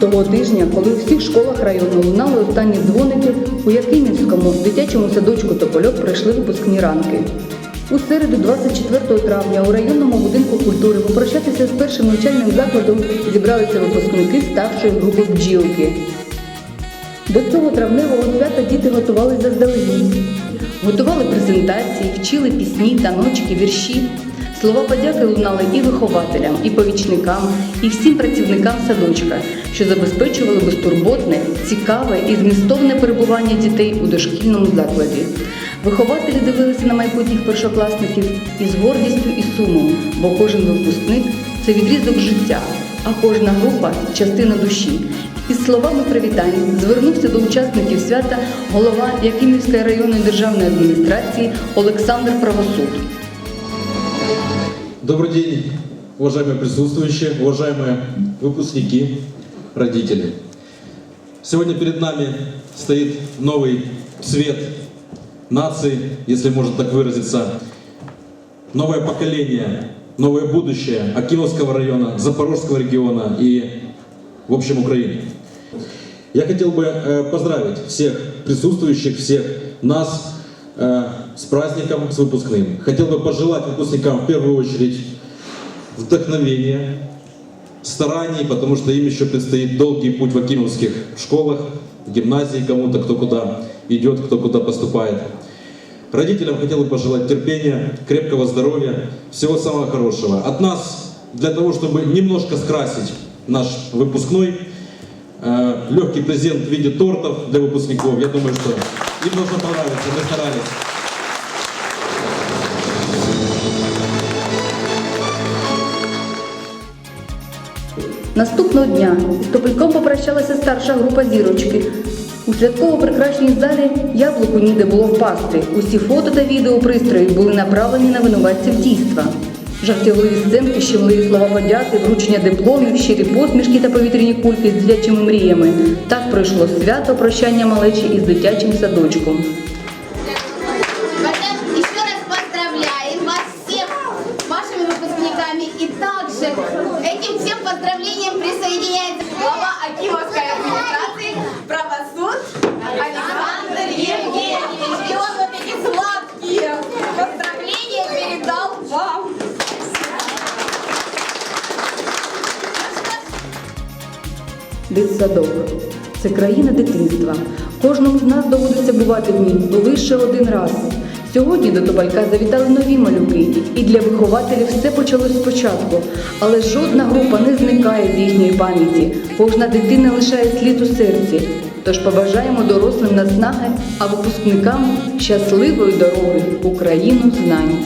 Того тижня, коли у всіх школах району лунали останні дзвоники, у Якимівському дитячому садочку Топольок пройшли випускні ранки. У середу, 24 травня, у районному будинку культури попрощатися з першим навчальним закладом зібралися випускники старшої групи бджілки. До цього травневого свята діти готувалися заздалегідь. Готували презентації, вчили пісні, таночки, вірші. Слова подяки лунали і вихователям, і помічникам, і всім працівникам садочка, що забезпечували безтурботне, цікаве і змістовне перебування дітей у дошкільному закладі. Вихователі дивилися на майбутніх першокласників із гордістю і сумом, бо кожен випускник це відрізок життя, а кожна група частина душі. Із словами привітань звернувся до учасників свята голова Якимівської районної державної адміністрації Олександр Правосуд. Добрый день, уважаемые присутствующие, уважаемые выпускники, родители. Сегодня перед нами стоит новый цвет нации, если можно так выразиться, новое поколение, новое будущее Акимовского района, Запорожского региона и, в общем, Украины. Я хотел бы э, поздравить всех присутствующих, всех нас э, с праздником, с выпускным. Хотел бы пожелать выпускникам в первую очередь вдохновения, стараний, потому что им еще предстоит долгий путь в акимовских школах, гимназии, кому-то, кто куда идет, кто куда поступает. Родителям хотел бы пожелать терпения, крепкого здоровья, всего самого хорошего. От нас, для того, чтобы немножко скрасить наш выпускной, э, легкий презент в виде тортов для выпускников. Я думаю, что им должно понравиться, мы старались. Наступного дня із Топельком попрощалася старша група зірочки. У святково прикрашеній залі яблуку ніде було впасти. Усі фото та відеопристрої були направлені на винуватців дійства. Жартівливі сценки, щемливі слова подяки, вручення дипломів, щирі посмішки та повітряні кульки з дитячими мріями. Так пройшло свято прощання малечі із дитячим садочком. выпускниками. И также этим всем поздравлениям присоединяется глава Акимовской администрации правосуд Александр Евгеньевич. И он вот эти сладкие поздравления передал вам. Дитсадок це країна дитинства. Кожному з нас доводиться бувати в ній лише один раз. Сьогодні до Тобалька завітали нові малюки, і для вихователів все почалось спочатку. Але жодна група не зникає з їхньої пам'яті. Кожна дитина лишає слід у серці. Тож побажаємо дорослим наснаги, а випускникам щасливої дороги в Україну знань.